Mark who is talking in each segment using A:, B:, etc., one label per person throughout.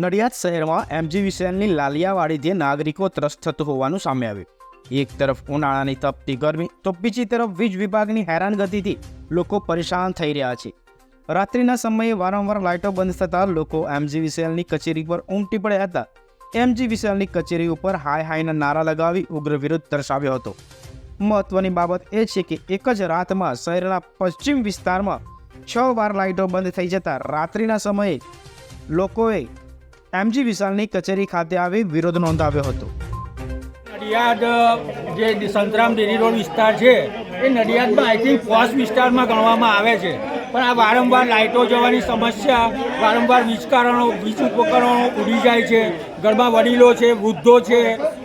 A: નડિયાદ શહેરમાં એમજીવીસીએલની લાલિયાવાડીથી નાગરિકો ત્રસ્ત થતું હોવાનું સામે આવ્યું. એક તરફ ઉનાળાની તપતી ગરમી, તો બીજી તરફ વીજ વિભાગની હેરાનગતિથી લોકો પરેશાન થઈ રહ્યા છે. રાત્રિના સમયે વારંવાર લાઇટો બંધ થતાં લોકો એમજીવીસીએલની કચેરી પર ઉમટી પડ્યા હતા. એમજીવીસીએલની કચેરી ઉપર હાય હાયના નારા લગાવી ઉગ્ર વિરોધ દર્શાવ્યો હતો. મહત્વની બાબત એ છે કે એક જ રાતમાં શહેરના પશ્ચિમ વિસ્તારમાં છ વાર લાઇટો બંધ થઈ જતા રાત્રિના સમયે લોકોએ એમજી વિશાલની કચેરી ખાતે આવી વિરોધ નોંધાવ્યો હતો.
B: નડિયાદ, જે સંતરામ ડેરી રોડ વિસ્તાર છે, એ નડિયાદમાં આઈ થિંક પોશ વિસ્તારમાં ગણવામાં આવે છે. પણ આ વારંવાર લાઇટો જવાની સમસ્યા, વારંવાર વીજકારણો વીજ ઉપકરણો ઉડી જાય છે. ઘરમાં વડીલો છે, વૃદ્ધો છે,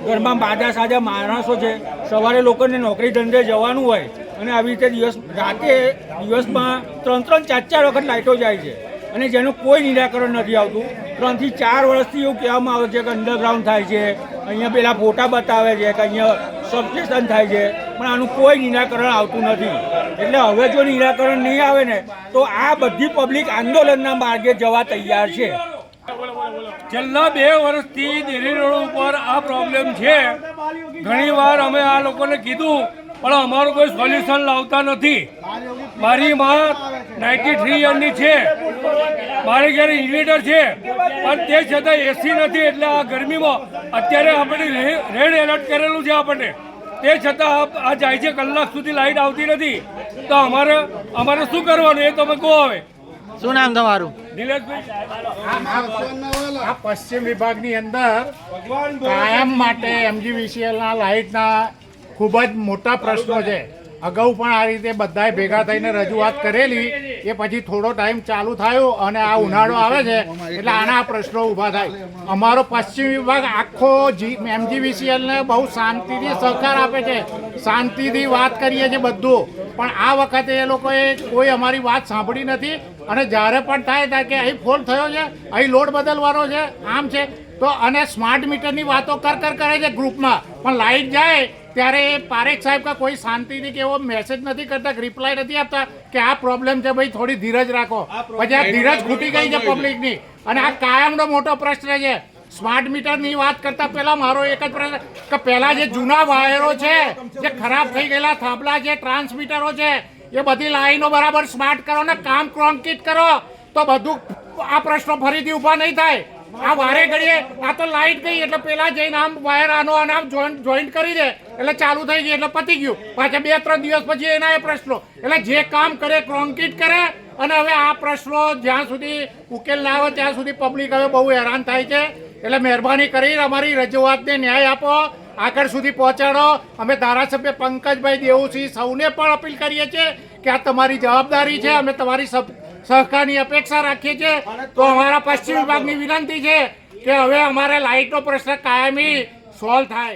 B: ઘરમાં બાદા સાજા માણસો છે. સવારે લોકોને નોકરી ધંધે જવાનું હોય અને આવી રીતે દિવસ, રાતે દિવસમાં ત્રણ ત્રણ ચાર ચાર વખત લાઇટો જાય છે. અને જેનું કોઈ નિરાકરણ નથી આવતું. ત્રણથી ચાર વર્ષથી એવું કહેવામાં આવે છે કે અંડરગ્રાઉન્ડ થાય છે. અહીંયા પેલા ફોટા બતાવે છે કે અહીંયા સબસ્ટેશન થાય છે. પણ આનું કોઈ નિરાકરણ આવતું નથી. એટલે હવે જો નિરાકરણ નહીં આવે ને, તો આ બધી પબ્લિક આંદોલનના માર્ગે જવા તૈયાર છે.
C: છેલ્લા બે વર્ષથી દેરી રોડ ઉપર આ પ્રોબ્લેમ છે. ઘણીવાર અમે આ લોકોને કીધું પણ અમારું કોઈ સોલ્યુશન લાવતા નથી. મારી માં નાઇન્ટી થ્રી યરની છે. મારી ઘરે ઇન્વેટર છે. પણ તે છતાં એસી નથી એટલે આ ગરમીમાં અત્યારે આપણે રેડ એલર્ટ કરેલું છે આપણને. તે છતાં આ- જાય છે કલાક સુધી લાઇટ આવતી નથી. તો અમારે અમારે શું કરવાનું એ તમે કહો હવે.
D: શું નામ તમારું?
C: નિલેશભાઈ.
E: પશ્ચિમ વિભાગની અંદર કાયમ માટે એમજીવીસીએલના લાઇટના ખૂબ જ મોટા પ્રશ્નો છે. અગાઉ પણ આ રીતે બધાએ ભેગા થઈને રજૂઆત કરેલી એ પછી થોડો ટાઈમ ચાલુ થયો અને આ ઉનાળો આવે છે એટલે આના આ પ્રશ્નો ઊભા થાય. અમારો પશ્ચિમ વિભાગ આખો એમજીવીસીએલને બહુ શાંતિથી સહકાર આપે છે. શાંતિથી વાત કરીએ છીએ બધું. પણ આ વખતે એ લોકોએ કોઈ અમારી વાત સાંભળી નથી. અને જ્યારે પણ થાય ત્યાં કે અહીં ફોલ્ટ થયો છે અહીં લોડ બદલવાનો છે આમ છે. તો અને સ્માર્ટ મીટરની વાતો કર કર કરે છે ગ્રુપમાં. પણ લાઇટ જાય ત્યારે એ પારેખ સાહેબ કા કોઈ શાંતિથી કે એવો મેસેજ નથી કરતા રિપ્લાય નથી આપતા કે આ પ્રોબ્લેમ છે ભાઈ થોડી ધીરજ રાખો. પછી આ ધીરજ ખૂટી ગઈ છે પબ્લિકની અને આ કાયમનો મોટો પ્રશ્ન છે. સ્માર્ટ મીટરની વાત કરતા પહેલા મારો એક જ પ્રશ્ન કે પહેલા જે જૂના વાયરો છે જે ખરાબ થઈ ગયેલા થાંભલા છે ટ્રાન્સમીટરો છે એ બધી લાઈનો બરાબર સ્માર્ટ કરો ને કામ ક્રોન્કિટ કરો તો બધું આ પ્રશ્નો ફરીથી ઊભા નહીં થાય. આ વારે ઘડીએ આ તો લાઈટ ગઈ, એટલે પેલા જઈને આમ વાયર આનો અને આમ જોઈન્ટ જોઈન્ટ કરી દે, એટલે ચાલુ થઈ ગઈ એટલે પતી ગયું. પાછા બે ત્રણ દિવસ પછી એના એ પ્રશ્નો. એટલે જે કામ કરે ક્રોન્કિટ કરે, અને હવે આ પ્રશ્નો જ્યાં સુધી ઉકેલ ના આવે, ત્યાં સુધી પબ્લિક હવે બહુ હેરાન થાય છે. એટલે મહેરબાની કરી અમારી રજૂઆતને ન્યાય આપો, આગળ સુધી પહોંચાડો. અમે ધારાસભ્ય પંકજભાઈ દેવુસિંહ સૌને પણ અપીલ કરીએ છીએ કે આ તમારી જવાબદારી છે. અમે તમારી સબ સહકારની અપેક્ષા રાખીએ છીએ. તો અમારા પશ્ચિમ વિભાગની વિનંતી છે કે હવે અમારે લાઇટનો પ્રશ્ન કાયમી સોલ્વ થાય.